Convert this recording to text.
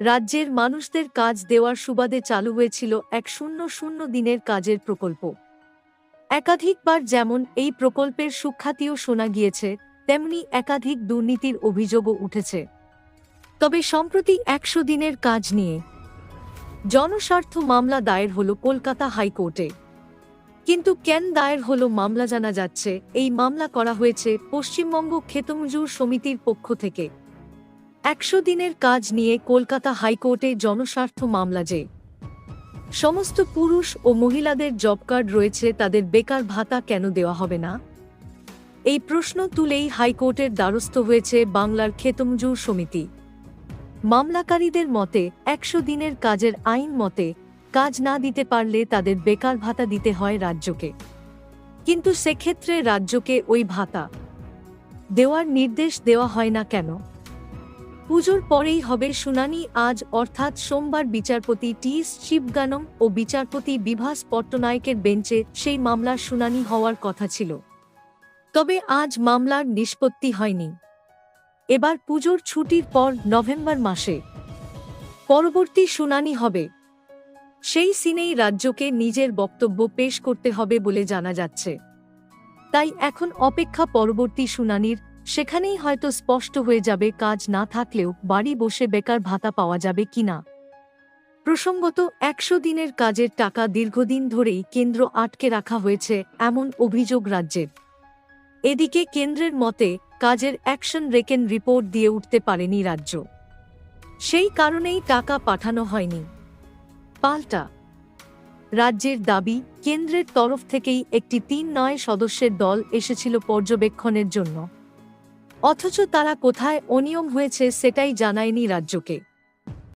রাজ্যের মানুষদের কাজ দেওয়ার সুবাদে চালু হয়েছিল এক শূন্য শূন্য দিনের কাজের প্রকল্প। একাধিকবার যেমন এই প্রকল্পের সুখ্যাতিও শোনা গিয়েছে, তেমনি একাধিক দুর্নীতির অভিযোগও উঠেছে। তবে সম্প্রতি একশো দিনের কাজ নিয়ে জনস্বার্থ মামলা দায়ের হল কলকাতা হাইকোর্টে। কিন্তু কেন দায়ের হল মামলা জানা যাচ্ছে, এই মামলা করা হয়েছে পশ্চিমবঙ্গ ক্ষেতমজুর সমিতির পক্ষ থেকে। একশো দিনের কাজ নিয়ে কলকাতা হাইকোর্টে জনস্বার্থ মামলা যে। সমস্ত পুরুষ ও মহিলাদের জব কার্ড রয়েছে, তাদের বেকার ভাতা কেন দেওয়া হবে না? এই প্রশ্ন তুলেই হাইকোর্টের দ্বারস্থ হয়েছে বাংলার ক্ষেতমজুর সমিতি। মামলাকারীদের মতে, একশো দিনের কাজের আইন মতে, কাজ না দিতে পারলে তাদের বেকার ভাতা দিতে হয় রাজ্যকে। কিন্তু সেক্ষেত্রে রাজ্যকে ওই ভাতা দেওয়ার নির্দেশ দেওয়া হয় না কেন? পুজোর পরেই হবে শুনানি। আজ অর্থাৎ সোমবার বিচারপতি টি শিবগানম ও বিচারপতি বিভাস পট্টনায়কের বেঞ্চে সেই মামলার শুনানি হওয়ার কথা ছিল। তবে আজ মামলার নিষ্পত্তি হয়নি। এবার পুজোর ছুটির পর নভেম্বর মাসে পরবর্তী শুনানি হবে। সেই সিনেই রাজ্যকে নিজের বক্তব্য পেশ করতে হবে বলে জানা যাচ্ছে। তাই এখন অপেক্ষা পরবর্তী শুনানির সেখানেই হয়তো স্পষ্ট হয়ে যাবে কাজ না থাকলেও বাড়ি বসে বেকার ভাতা পাওয়া যাবে কিনা প্রসঙ্গত, একশো দিনের কাজের টাকা দীর্ঘদিন ধরেই কেন্দ্র আটকে রাখা হয়েছে এমন অভিযোগ রাজ্যের। এদিকে কেন্দ্রের মতে, কাজের অ্যাকশন রেকেন রিপোর্ট দিয়ে উঠতে পারেনি রাজ্য। সেই কারণেই টাকা পাঠানো হয়নি। পাল্টা। রাজ্যের দাবি, কেন্দ্রের তরফ থেকেই একটি তিন নয় সদস্যের দল এসেছিল পর্যবেক্ষণের জন্য। অথচ তারা কোথায় অনিয়ম হয়েছে সেটাই জানায়নি রাজ্যকে।